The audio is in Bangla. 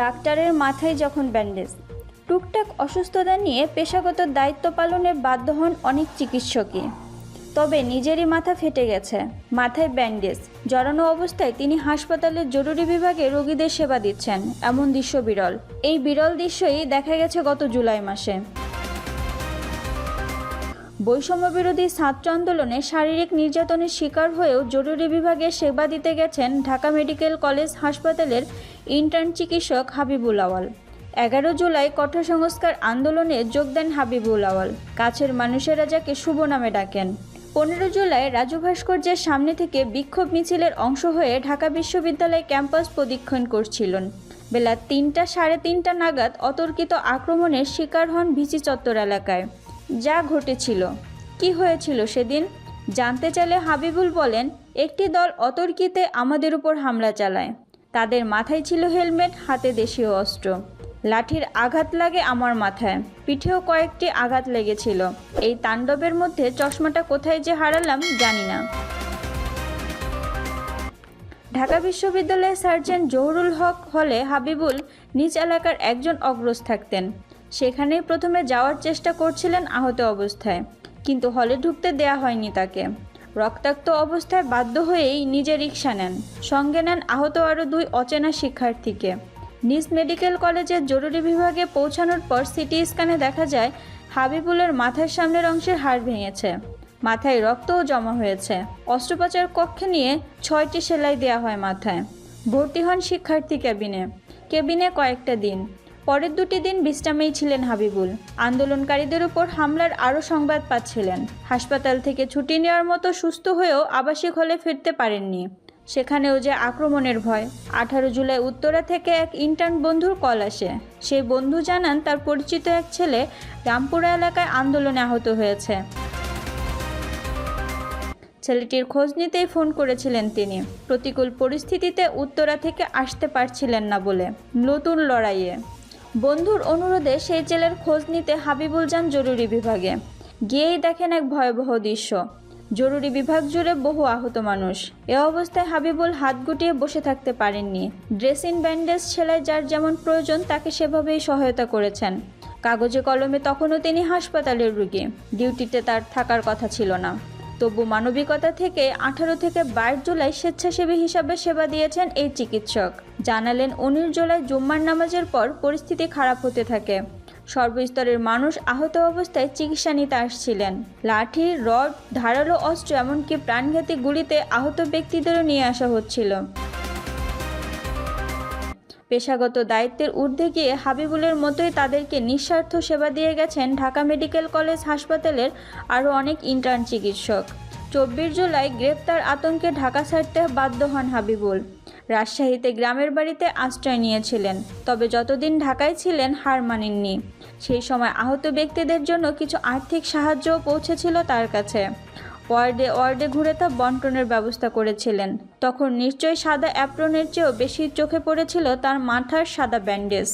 ডাক্তারের মাথায় যখন ব্যান্ডেজ, টুকটাক অসুস্থতা নিয়ে পেশাগত দায়িত্ব পালনে বাধ্য হন অনেক চিকিৎসকই। তবে নিজেরই মাথা ফেটে গেছে, মাথায় ব্যান্ডেজ, জড়ানো অবস্থায় তিনি হাসপাতালের জরুরি বিভাগে রোগীদের সেবা দিচ্ছেন, এমন দৃশ্য বিরল। এই বিরল দৃশ্যই দেখা গেছে গত জুলাই মাসে। বৈষম্য বিরোধী ছাত্র আন্দোলনে শারীরিক নির্যাতনের শিকার হয়েও জরুরি বিভাগে সেবা দিতে গেছেন ঢাকা মেডিকেল কলেজ হাসপাতালের ইন্টার্ন চিকিৎসক হাবিবুল আওয়াল। এগারো জুলাই কঠোর সংস্কার আন্দোলনে যোগ দেন হাবিবুল আওয়াল। কাছের মানুষেরা যাকে শুভ নামে ডাকেন। পনেরো জুলাই রাজু ভাস্কর্যের সামনে থেকে বিক্ষোভ মিছিলের অংশ হয়ে ঢাকা বিশ্ববিদ্যালয় ক্যাম্পাস প্রদীক্ষণ করছিলেন। বেলা তিনটা সাড়ে তিনটা নাগাদ অতর্কিত আক্রমণের শিকার হন ভিসি চত্বর এলাকায়। যা ঘটেছিল। কি হয়েছিল সেদিন? জানতে চাইলে হাবিবুল বলেন, একটি দল অতর্কিতে আমাদের উপর হামলা চালায়। তাদের মাথায় ছিল হেলমেট, হাতে দেশীয় অস্ত্র। লাঠির আঘাত লাগে আমার মাথায়, পিঠেও কয়েকটি আঘাত লেগেছিল। এই তাণ্ডবের মধ্যে চশমাটা কোথায় যে হারালাম জানি না। ঢাকা বিশ্ববিদ্যালয়ের সার্জন জহুরুল হক হলে হাবিবুল নিজ এলাকার একজন অগ্রজ থাকতেন। সেখানেই প্রথমে যাওয়ার চেষ্টা করছিলেন আহত অবস্থায়, কিন্তু হলে ঢুকতে দেয়া হয়নি তাকে। রক্তাক্ত অবস্থায় বাধ্য হয়েই নিজে রিক্সা নেন। সঙ্গে নেন আহত আরও দুই অচেনা শিক্ষার্থীকে। নিজ মেডিকেল কলেজের জরুরি বিভাগে পৌঁছানোর পর সিটি স্ক্যানে দেখা যায়, হাবিবুলের মাথার সামনের অংশের হাড় ভেঙেছে। মাথায় রক্তও জমা হয়েছে। অস্ত্রোপচার কক্ষে নিয়ে ছয়টি সেলাই দেওয়া হয় মাথায়। ভর্তি হন শিক্ষার্থী কেবিনে কেবিনে কয়েকটা দিন। পরের দুটি দিন বিশ্রামেই ছিলেন হাবিবুল। আন্দোলনকারীদের উপর হামলার আরও সংবাদ পাচ্ছিলেন। হাসপাতাল থেকে ছুটি নেওয়ার মতো সুস্থ হয়েও আবাসিক হলে ফিরতে পারেননি। সেখানেও যে আক্রমণের ভয়। আঠারো জুলাই উত্তরা থেকে এক ইন্টার্ন বন্ধুর কল আসে। সেই বন্ধু জানান, তার পরিচিত এক ছেলে রামপুরা এলাকায় আন্দোলনে আহত হয়েছে। ছেলেটির খোঁজ নিতেই ফোন করেছিলেন তিনি। প্রতিকূল পরিস্থিতিতে উত্তরা থেকে আসতে পারছিলেন না বলে। নতুন লড়াইয়ে বন্ধুর অনুরোধে সেই জেলের খোঁজ নিতে হাবিবুল যান জরুরি বিভাগে। গিয়েই দেখেন এক ভয়াবহ দৃশ্য। জরুরি বিভাগ জুড়ে বহু আহত মানুষ। এ অবস্থায় হাবিবুল হাত গুটিয়ে বসে থাকতে পারেননি। ড্রেসিং ব্যান্ডেজ সেলাই যার যেমন প্রয়োজন তাকে সেভাবেই সহায়তা করেছেন। কাগজে কলমে তখনও তিনি হাসপাতালের রুগী। ডিউটিতে তার থাকার কথা ছিল না। তবু মানবিকতা থেকে আঠারো থেকে বাইশ জুলাই স্বেচ্ছাসেবী হিসাবে সেবা দিয়েছেন এই চিকিৎসক। জানালেন, উনিশ জুলাই জুম্মার নামাজের পর পরিস্থিতি খারাপ হতে থাকে। সর্বস্তরের মানুষ আহত অবস্থায় চিকিৎসা নিতে আসছিলেন। লাঠি, রড, ধারালো অস্ত্র এমনকি প্রাণঘাতী গুলিতে আহত ব্যক্তিদেরও নিয়ে আসা হচ্ছিল। পেশাগত দায়িত্বের ঊর্ধ্বে গিয়ে হাবিবুলের মতোই তাদেরকে নিঃস্বার্থ সেবা দিয়ে গেছেন ঢাকা মেডিকেল কলেজ হাসপাতালের আরও অনেক ইন্টার্ন চিকিৎসক। চব্বিশ জুলাই গ্রেপ্তার আতঙ্কে ঢাকা ছাড়তে বাধ্য হন হাবিবুল। রাজশাহীতে গ্রামের বাড়িতে আশ্রয় নিয়েছিলেন, তবে যতদিন ঢাকায় ছিলেন হার মানেননি। সেই সময় আহত ব্যক্তিদের জন্য কিছু আর্থিক সাহায্যও পৌঁছেছিল তার কাছে। ওয়ার্ডে ওয়ার্ডে ঘুরে তা বন্টনের ব্যবস্থা করেছিলেন। তখন নিশ্চয়ই সাদা অ্যাপ্রনের চেয়েও বেশি চোখে পড়েছিল তার মাথার সাদা ব্যান্ডেজ।